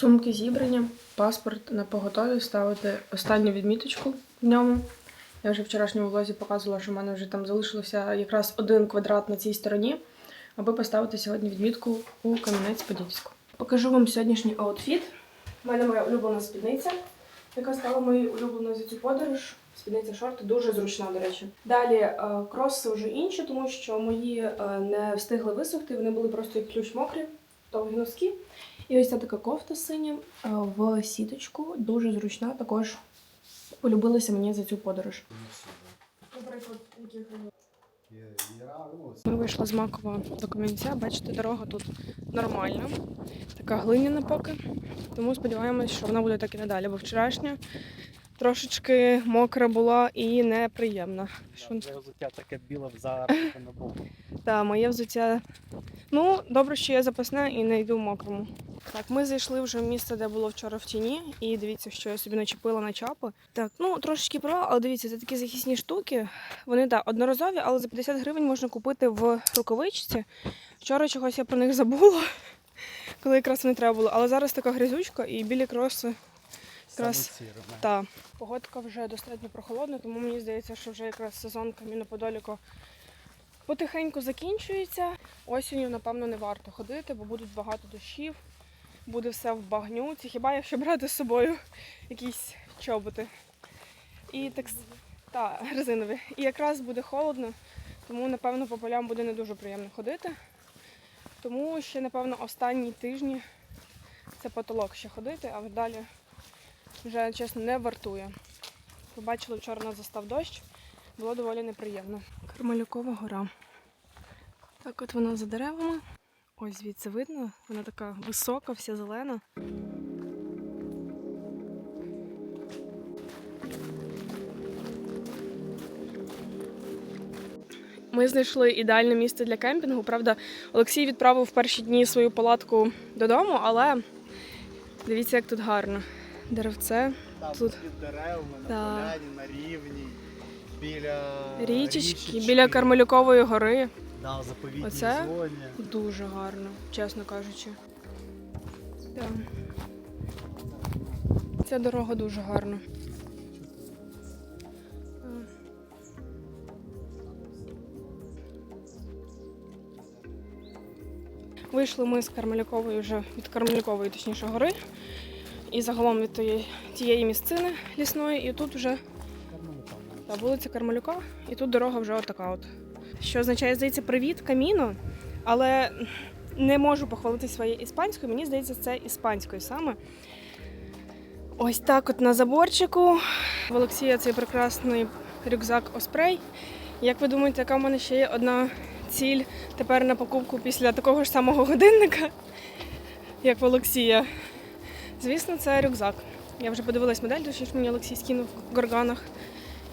Сумки зібрані, паспорт на поготові, ставити останню відміточку в ньому. Я вже в вчорашньому влозі показувала, що в мене вже там залишилося якраз один квадрат на цій стороні, аби поставити сьогодні відмітку у Кам'янець-Подільську. Покажу вам сьогоднішній аутфіт. У мене моя улюблена спідниця, яка стала моєю улюбленою за цю подорож. Спідниця шорти дуже зручна, до речі. Далі е, кроси вже інші, тому що мої е, не встигли висохти, вони були просто як ключ мокрі, довгі носки. І ось ця така кофта синя е, в сіточку, дуже зручна, також полюбилася мені за цю подорож. Ми вийшли з Макова до Кам'янця. Бачите, дорога тут нормальна, така глиняна поки. Тому сподіваємось, що вона буде так і надалі, бо вчорашня трошечки мокра була і неприємна. Що... Твоє взуття таке біле зараз не було. Та, моє взуття. Ну, добре, що я запасне і не йду в мокрому. Так, ми зайшли вже в місце, де було вчора в тіні, і дивіться, що я собі начепила на чапи. Так, ну трошечки про, але дивіться, це такі захисні штуки. Вони так, одноразові, але за 50 гривень можна купити в рукавичці. Вчора чогось я про них забула, коли якраз вони треба було. Але зараз така грязючка і білі кроси. Якраз та погодка вже достатньо прохолодна, тому мені здається, що вже якраз сезон Кам'яноподоліку потихеньку закінчується. Осінню, напевно, не варто ходити, бо будуть багато дощів, буде все в багнюці. Хіба якщо брати з собою якісь чоботи. І так та, резинові. І якраз буде холодно, тому напевно по полям буде не дуже приємно ходити. Тому ще, напевно, останні тижні це потолок ще ходити, а далі вже чесно не вартує. Побачили вчора нас застав дощ, було доволі неприємно. Кармелюкова гора. Так от вона за деревами. Ось звідси видно, вона така висока, вся зелена. Ми знайшли ідеальне місце для кемпінгу. Правда, Олексій відправив в перші дні свою палатку додому, але дивіться, як тут гарно. Деревце. Там Тут. під деревами, на Да. поляні, на рівні, біля Річечки, біля Кармелюкової гори. Да, в Оце? зоні. Дуже гарно, чесно кажучи. Да. Ця дорога дуже гарна. Вийшли ми з Кармелякової вже від Кармелякової, точніше, гори. І загалом від тієї, тієї місцини лісної, і тут вже та вулиця Кармелюка, і тут дорога вже отака от. Що означає, здається, привіт каміно, але не можу похвалити своєю іспанською. Мені здається, це іспанською саме. Ось так от на заборчику. В Олексія цей прекрасний рюкзак Оспрей. Як ви думаєте, яка в мене ще є одна ціль тепер на покупку після такого ж самого годинника, як в Олексія? Звісно, це рюкзак. Я вже подивилась модель, точніше мені Олексій скинув в горганах.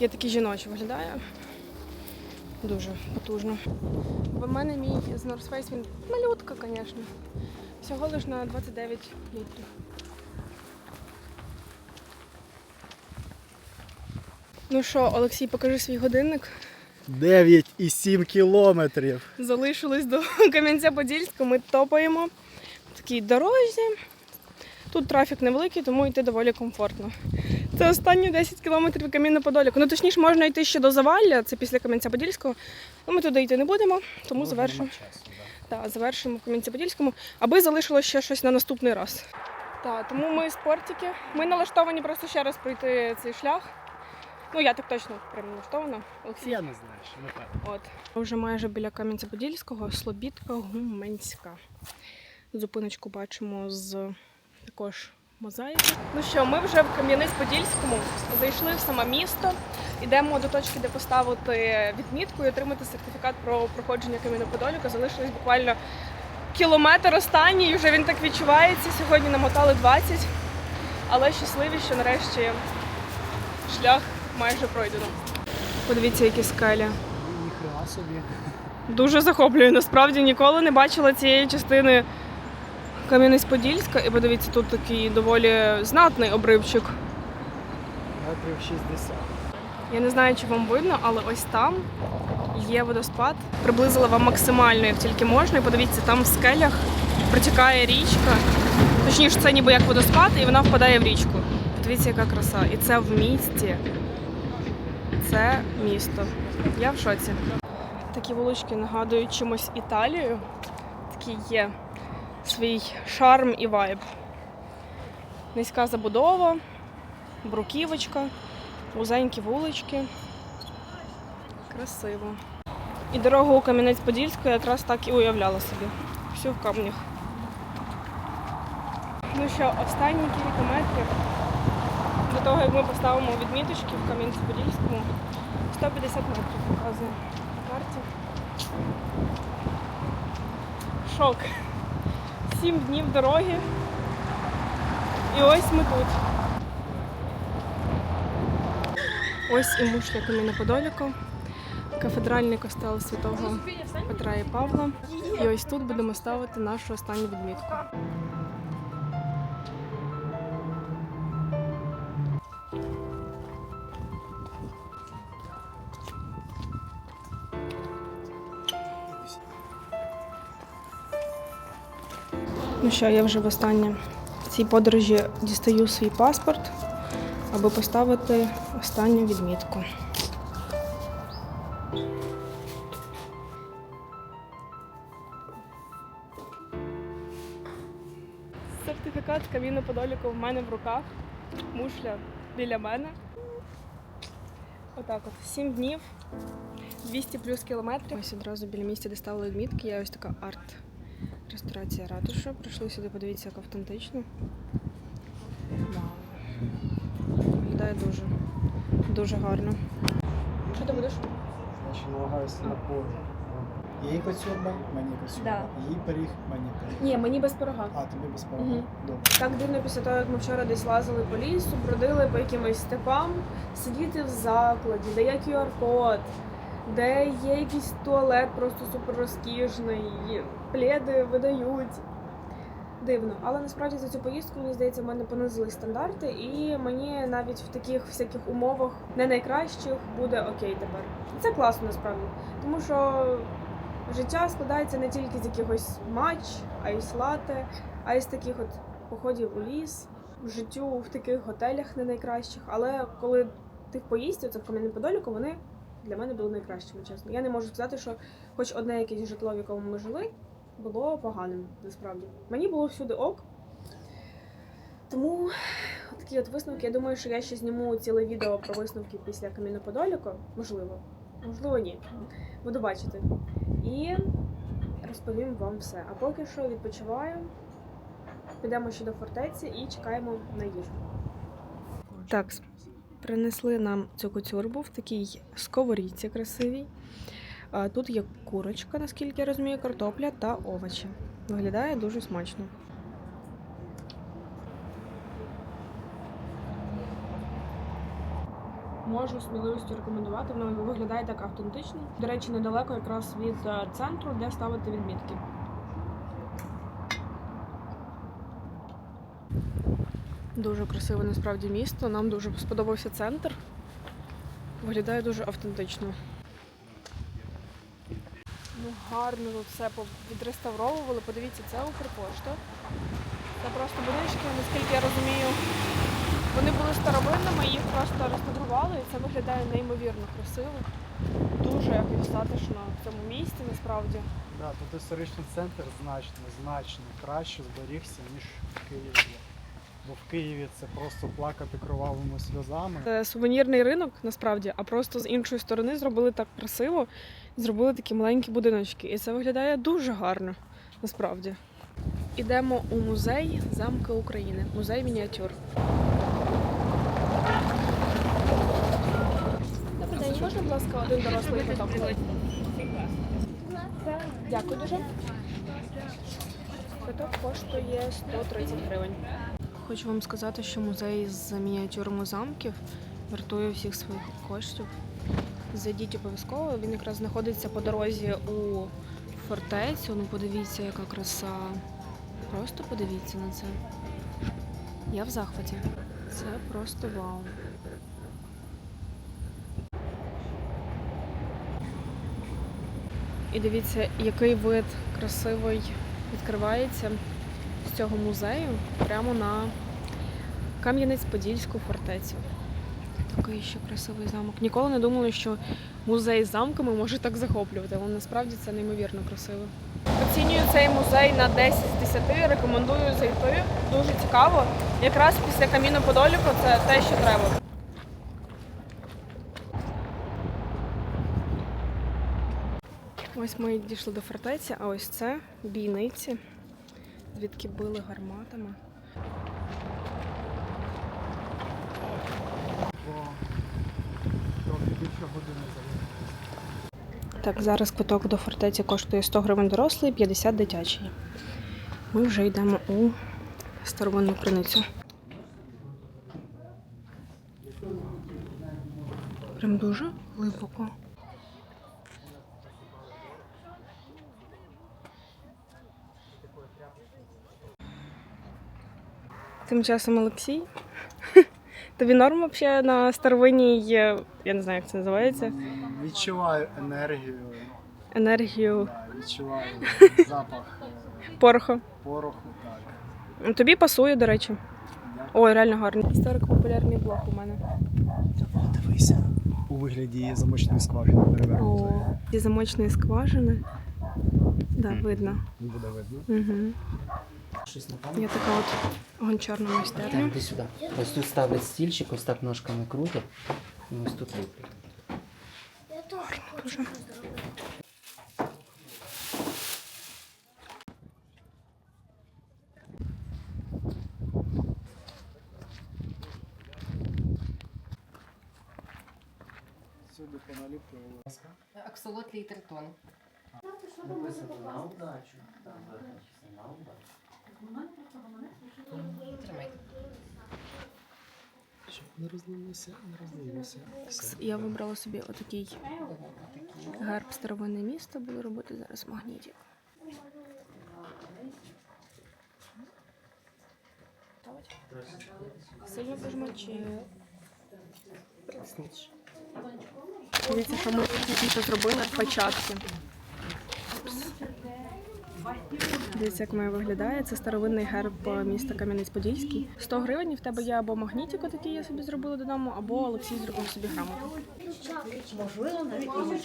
Є такий жіночий виглядає. Дуже потужно. Бо В мене мій з North Face, він малютка, звісно. Всього лиш на 29 літрів. Ну що, Олексій, покажи свій годинник. 9,7 кілометрів. Залишились до Кам'янця-Подільського, ми топаємо в такій дорозі. Тут трафік невеликий, тому йти доволі комфортно. Це останні 10 кілометрів Кам'яно-Подоліку. Ну точніше, можна йти ще до Завалля, це після Кам'янця-Подільського. Ну, ми туди йти не будемо, тому завершимо. Так, завершимо в Кам'янці-Подільському, аби залишилось ще щось на наступний раз. Так, тому ми спортики. Ми налаштовані просто ще раз пройти цей шлях. Ну, я так точно прям налаштована. Олексій. Я не знаю, що не певно. От. Ми вже майже біля Кам'янця-Подільського, Слобідка Гуменська. Зупиночку бачимо з також мозаїки. Ну що, ми вже в Кам'янець-Подільському зайшли в саме місто. Йдемо до точки, де поставити відмітку і отримати сертифікат про проходження Кам'яноподоліка. Залишилось буквально кілометр останній, і вже він так відчувається. Сьогодні намотали 20, але щасливі, що нарешті шлях майже пройдено. Подивіться, які скелі. Ніхрена собі. Дуже захоплює. Насправді ніколи не бачила цієї частини Кам'янець-Подільська. І подивіться, тут такий доволі знатний обривчик. Метрів 60. Я не знаю, чи вам видно, але ось там є водоспад. Приблизила вам максимально, як тільки можна. І подивіться, там в скелях протікає річка. Точніше, це ніби як водоспад, і вона впадає в річку. Подивіться, яка краса. І це в місті. Це місто. Я в шоці. Такі вулички нагадують чимось Італію. Такий є свій шарм і вайб. Низька забудова, бруківочка, вузенькі вулички. Красиво. І дорогу у Кам'янець-Подільську я якраз так і уявляла собі. Всю в камнях. Ну що, останні кілька метрів до того, як ми поставимо відміточки в Кам'янці-Подільському, 150 метрів показує на карті. Шок. Сім днів дороги. І ось ми тут. Ось і мушля Кам'яно-Подоліку, кафедральний костел святого Петра і Павла. І ось тут будемо ставити нашу останню відмітку. Ну що, я вже востаннє в цій подорожі дістаю свій паспорт, аби поставити останню відмітку. Сертифікат каміну подоліку в мене в руках. Мушля біля мене. Отак от. Сім днів, 200 плюс кілометрів. Ось одразу біля місця, де ставили відмітки, є ось така арт. Ресторація ратуша. Прийшли сюди, подивіться, як автентично. Вау. Виглядає дуже, дуже гарно. Що ти будеш? Значить, намагаюся на полі. Її коцюрба, мені коцюрба. Да. Її пиріг, мені пиріг. Ні, мені без пирога. А, тобі без порога. Мгм. Добре. Так дивно після того, як ми вчора десь лазили по лісу, бродили по якимось степам, сидіти в закладі, де є QR-код, де є якийсь туалет просто супер розкішний, пледи видають. Дивно, але насправді за цю поїздку мені здається, в мене понизили стандарти, і мені навіть в таких всяких умовах не найкращих буде окей тепер. Це класно насправді, тому що життя складається не тільки з якихось матч, а й з лати, а й з таких от походів у ліс, в життю в таких готелях не найкращих. Але коли ти в поїздці, це в Кам'яному-Подоліку, вони для мене були найкращими, чесно. Я не можу сказати, що хоч одне якесь житло, в якому ми жили, було поганим насправді. Мені було всюди ок. Тому такі от висновки. Я думаю, що я ще зніму ціле відео про висновки після Кам'яноподоліку. Можливо, можливо, ні. Буду бачити. І розповім вам все. А поки що відпочиваю. Підемо ще до фортеці і чекаємо на їжу. Так, принесли нам цю коцюрбу в такій сковорідці красивій. Тут є курочка, наскільки я розумію, картопля та овочі. Виглядає дуже смачно. Можу сміливістю рекомендувати, воно виглядає так автентично. До речі, недалеко якраз від е, центру, де ставити відмітки. Дуже красиве насправді місто. Нам дуже сподобався центр. Виглядає дуже автентично. Ну, гарно тут все відреставровували. Подивіться, це Укрпошта. Це просто будиночки, наскільки я розумію. Вони були старовинними, їх просто реставрували, і це виглядає неймовірно красиво. Дуже якось затишно в цьому місті насправді. Да, тут історичний центр значно, значно краще зберігся, ніж в Києві. Бо в Києві це просто плакати кровавими сльозами. Це сувенірний ринок насправді, а просто з іншої сторони зробили так красиво, зробили такі маленькі будиночки. І це виглядає дуже гарно, насправді. Ідемо у музей замки України, музей мініатюр. Добрий день, можна, будь ласка, один дорослий фотоапарат? Дякую дуже. Квиток коштує 130 гривень. Хочу вам сказати, що музей з мініатюрами замків вартує всіх своїх коштів. Зайдіть обов'язково. Він якраз знаходиться по дорозі у фортецю. Ну подивіться, яка краса. Просто подивіться на це. Я в захваті. Це просто вау. І дивіться, який вид красивий відкривається. з цього музею прямо на Кам'янець-Подільську фортецю. Такий ще красивий замок. Ніколи не думала, що музей з замками може так захоплювати, але насправді це неймовірно красиво. Оцінюю цей музей на 10 з 10, рекомендую зайти. Дуже цікаво. Якраз після каміну Подоліку це те, що треба. Ось ми дійшли до фортеці, а ось це бійниці, звідки били гарматами. Години залишилось. Так, зараз квиток до фортеці коштує 100 гривень дорослий, 50 дитячий. Ми вже йдемо у старовинну криницю. Прям дуже глибоко. Тим часом Олексій. Тобі норм взагалі на старовинній, є, я не знаю, як це називається, Відчуваю енергію, енергію да, відчуваю запах е, пороху. пороху. Так. Тобі пасує, до речі. Ой, реально гарний. Історико-популярний блог у мене. Дивися. У вигляді замочної скважини перевернутої. Замочної скважини. Да, видно. Буде видно. Угу. Щось на Є пам'ять? така от гончарна майстерня. Так, іди сюди. Ось тут ставлять стільчик, ось так ножками крутять. І ось тут ліплять. Дуже. Сюди поналіплювали. Аксолотлі і тритон. Написано на удачу. Там вигляд на удачу. Щоб не розлилося, не розлилося. Все. Я вибрала собі отакий герб старовинне місто, буду робити зараз магнітик. Сильно прижмачи. Дивіться, що ми тільки зробили початки. Дивіться, як моє виглядає. Це старовинний герб міста Кам'янець-Подільський. 100 гривень в тебе є або магнітик, такий я собі зробила додому, або Олексій зробив собі грамоту. Ой-ой.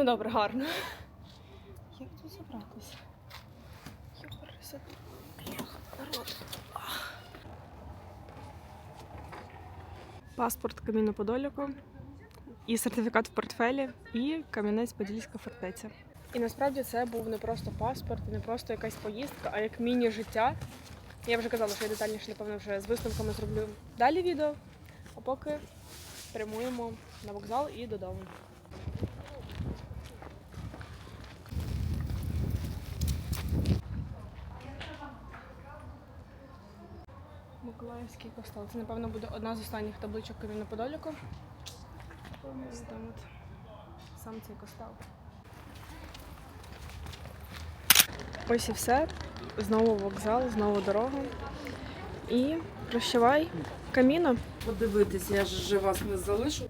Ну добре, гарно. Як тут забратися? Йопарися. Народ. Паспорт Каміно Подоліку, і сертифікат в портфелі, і Кам'янець-Подільська фортеця. І насправді це був не просто паспорт, не просто якась поїздка, а як міні-життя. Я вже казала, що я детальніше, напевно, вже з висновками зроблю далі відео. А поки прямуємо на вокзал і додому. Миколаївський стало. Це, напевно, буде одна з останніх табличок Кам'яно Подоліку. Там от сам цей костел. Ось і все. Знову вокзал, знову дорога. І прощавай, каміно. подивитися, я ж вас не залишу.